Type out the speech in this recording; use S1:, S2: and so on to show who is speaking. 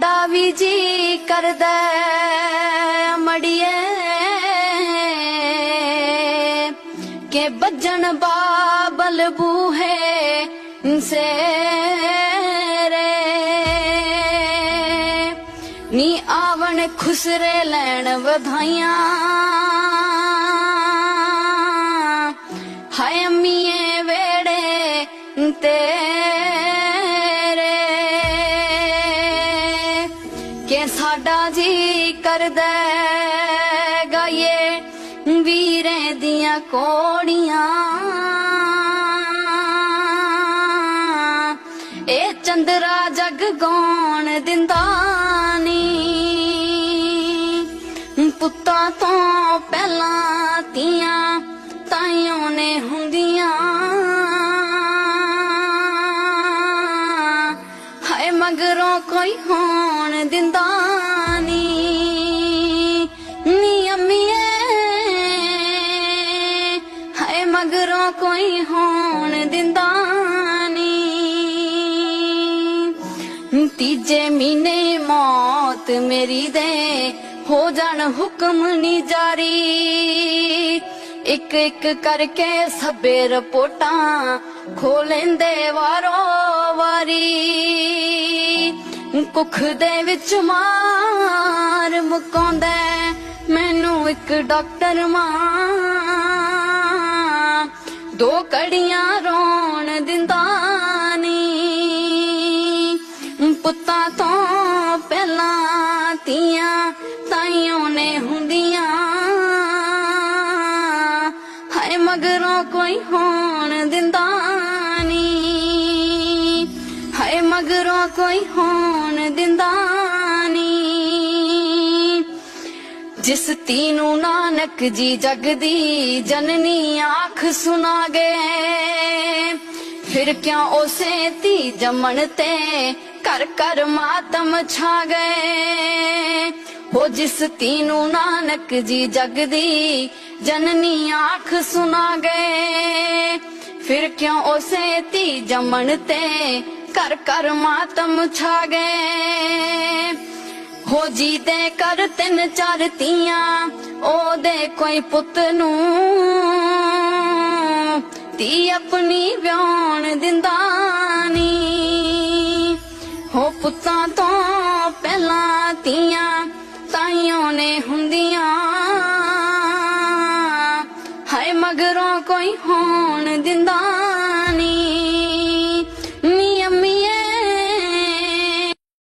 S1: ਸਾਡਾ ਵੀ ਜੀ ਕਰਦਾ ਮੜੀਏ ਕਿ ਬੱਜਣ ਬਾਬਲ ਬੂਹੇ ਸੇ ਰੇ ਨੀ ਆਵਣ ਖੁਸਰੇ ਲੈਣ ਵਧਾਈਆਂ। ਹਾਏ ਅੰਮੀਏ ਕਿ ਸਾਡਾ ਜੀ ਕਰਦਾ ਗਾਏ ਵੀਰੇ ਦੀਆਂ ਕੋੜੀਆਂ। ਇਹ ਚੰਦਰਾ ਜਗ ਗਾਉਣ ਦਿੰਦਾ ਨੀ। ਪੁੱਤਾਂ ਤੋਂ ਪਹਿਲਾਂ ਤੀਆਂ ਤਾਈਆਂ ਨੇ ਹੁੰਦੀਆਂ। ਮਗਰੋਂ ਕੋਈ ਹੋਣ ਦਿੰਦਾ ਨੀ। ਨੀ ਅੰਮੀਏ, ਹਾਏ ਮਗਰੋਂ ਕੋਈ ਹੋਣ ਦਿੰਦਾ ਨੀ। ਤੀਜੇ ਮਹੀਨੇ ਮੌਤ ਮੇਰੀ ਦੇ, ਹੋ ਜਾਣ ਹੁਕਮ ਨੀ ਜਾਰੀ। ਇੱਕ ਇੱਕ ਕਰਕੇ ਸਭੇ ਰਿਪੋਰਟਾਂ ਖੋਲੈਂਦੇ ਵਾਰੋ ਵਾਰੀ। ਕੁੱਖ ਦੇ ਵਿੱਚ ਮਾਰ ਮੁਕਾਉਂਦਾ ਮੈਨੂੰ ਇੱਕ ਡਾਕਟਰ ਮਾਂ। ਦੋ ਕੜੀਆਂ ਰੋਣ ਦਿੰਦਾ ਨੀ ਪੁੱਤਾਂ ਤੋਂ ਪਹਿਲਾਂ ਤੀਆਂ ਤਾਈਆਂ ਨੇ ਹੁੰਦੀਆਂ। ਹਾਏ ਮਗਰੋਂ ਕੋਈ ਹੋਣ ਦਿੰਦਾ ਨੀ ਮਗਰੋਂ ਕੋਈ ਹੋਣ ਦਿੰਦਾ ਨੀ ਜਿਸ ਤੀਨੂ ਨਾਨਕ ਜੀ ਜਗਦੀ, ਜਨਨੀ ਆਖ ਸੁਣਾ ਗਏ ਫਿਰ ਕਿਉਂ ਉਸੇ ਤੀ ਜੰਮਣ ਤੇ ਕਰ ਕਰ ਮਾਤਮ ਛਾ ਗਏ ਹੋ ਜਿਸ ਤੀਨੂ ਨਾਨਕ ਜੀ ਜਗਦੀ, ਜਨਨੀ ਆਖ ਸੁਣਾ ਗਏ ਫਿਰ ਕਿਉਂ ਉਸੇ ਤੀ ਜੰਮਣ ਤੇ कर कर ਮਾਤਮ ਛਾ ਗਏ। ਹੋ ਜੀ ਤੇ ਕਰ ਤਿੰਨ ਚਾਰ ਤੀਆਂ ਉਹਦੇ ਕੋਈ ਪੁੱਤ ਨੂੰ। ਤੀ ਆਪਣੀ ਵਿਆਉਣ ਦਿੰਦਾ ਨੀ ਹੋ ਪੁੱਤਾਂ ਤੋਂ ਪਹਿਲਾਂ ਤੀਆਂ ਤਾਈਆਂ ਨੇ ਹੁੰਦੀਆਂ। ਹਾਏ ਮਗਰੋਂ ਕੋਈ ਹੋਣ ਦਿੰਦਾ